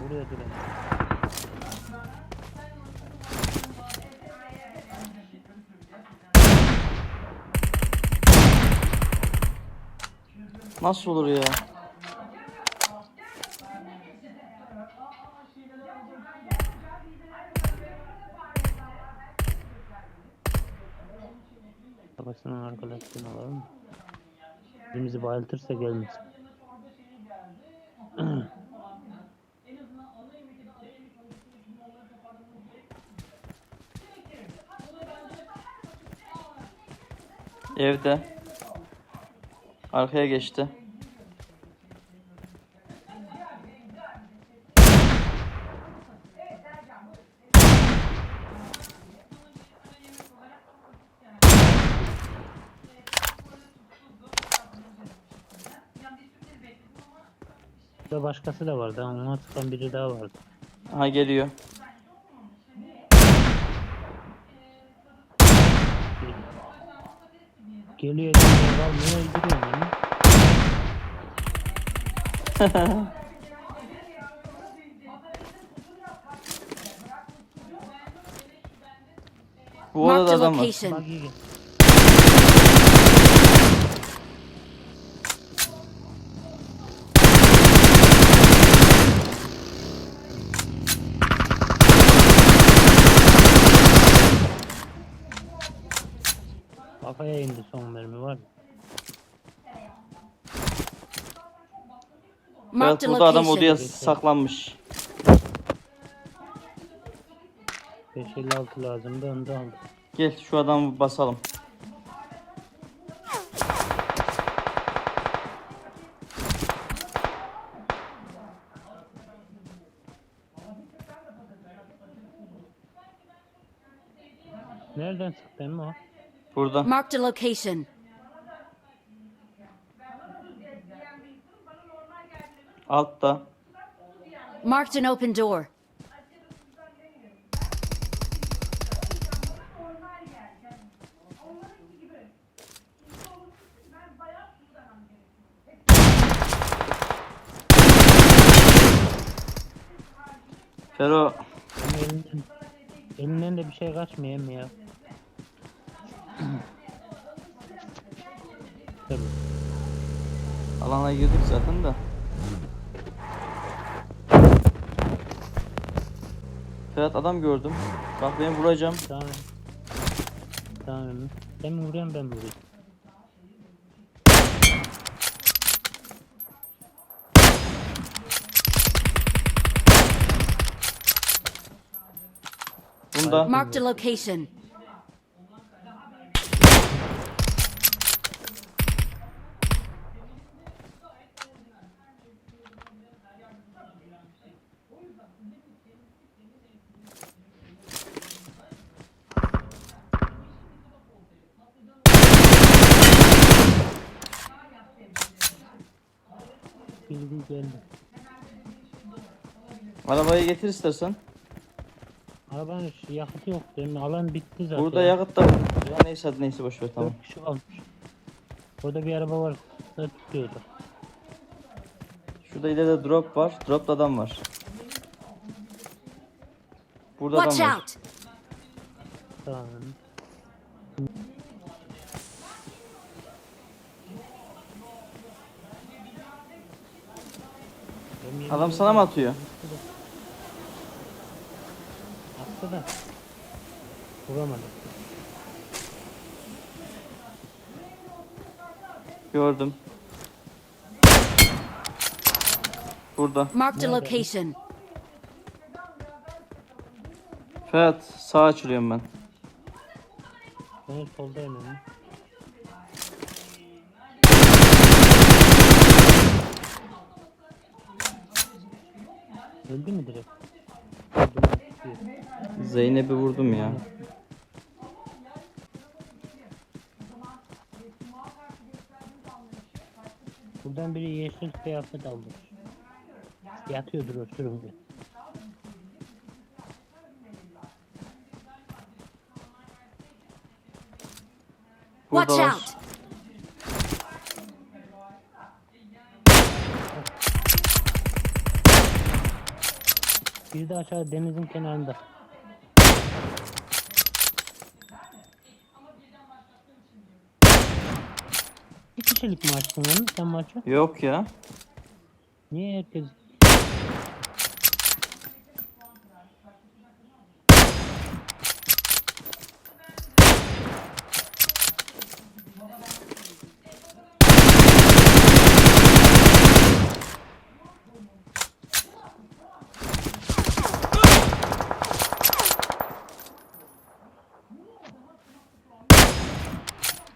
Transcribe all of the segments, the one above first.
buraya durayım. Nasıl olur ya? Babasının arkadaşını alalım. Birimizi bayıltırsa gelmesin. Evde. Arkaya geçti. Burada başkası da vardı. ha, Ona tıkan biri daha vardı. Aha geliyor. Geliyor geliyor. Kalmıyor öldürüyor beni. Bu Marked odada a adam var. location. Bak iyi gel. Kafaya indi son mermi var. Evet Marked a burada adam location. odaya saklanmış. 556 lazımdı onu da aldım. Gel şu adamı basalım. Nereden sıktı emmi o? Burada. Marked a location. Altta. Marked an open door. Fero elinden, elinden de bir şey kaçmıyor emmi ya. Tabii. alana girdik zaten de. Ferhat adam gördüm. Bak ben vuracağım. Tamam. Tamam. Sen mi vuruyorsun ben mi vurayım? Bunda. Marked a location. Bilgi geldi. Arabayı getir istersen. Arabanın şu yakıtı yok. Benim alan bitti zaten. Burada yakıt da var. Ya neyse hadi neyse boş ver tamam. Dört kişi kalmış. Orada bir araba var. Da tutuyordu. Şurada ileride drop var. Dropta adam var. Burada Watch adam var. out. Tamam. Adam sana mı atıyor? Attı da. Vuramadım. Gördüm. Burada. Marked a location. Ferhat sağ açılıyorum ben. Ben soldayım emmi. Öldü mü direkt? Zeynep'i vurdum ya. Buradan biri yeşil kıyafet almış. Yatıyordur. Burada Watch out. Bir de aşağı denizin kenarında. Bir kişilik mi açtın onu sen maçı? Yok ya. Niye herkes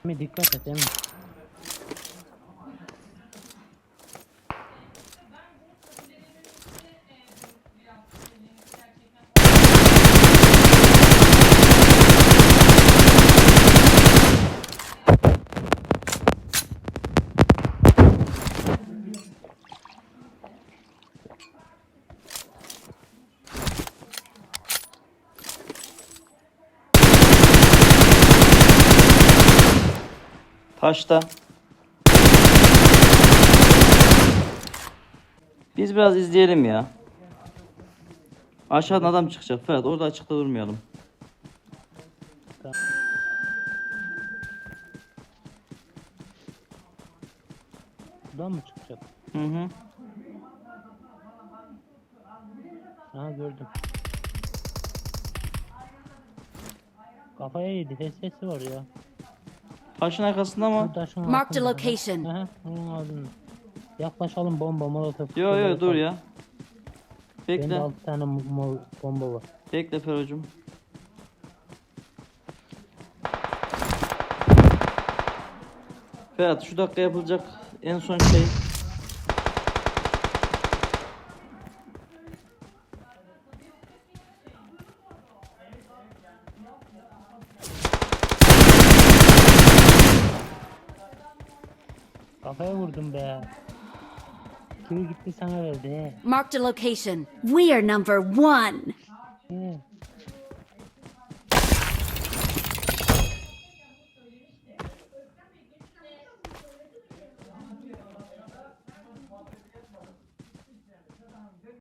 में दिक्कत है Taşta. Biz biraz izleyelim ya. Aşağıdan adam çıkacak Ferhat orada açıkta durmayalım. Buradan mı çıkacak? Hı hı. Aha gördüm. Kafaya yedi. Ses sesi var ya. Taşın arkasında mı? Taşın a altında. location. Aha, onun ardında. Yaklaşalım bomba molotof. Yo yo dur ya. Bende Bekle. 6 tane mo- mo- bomba var. Bekle Ferocum. Ferhat şu dakika yapılacak en son şey. Kafaya vurdum be. Kimi gitti sana verdi. Marked a location. We are number one.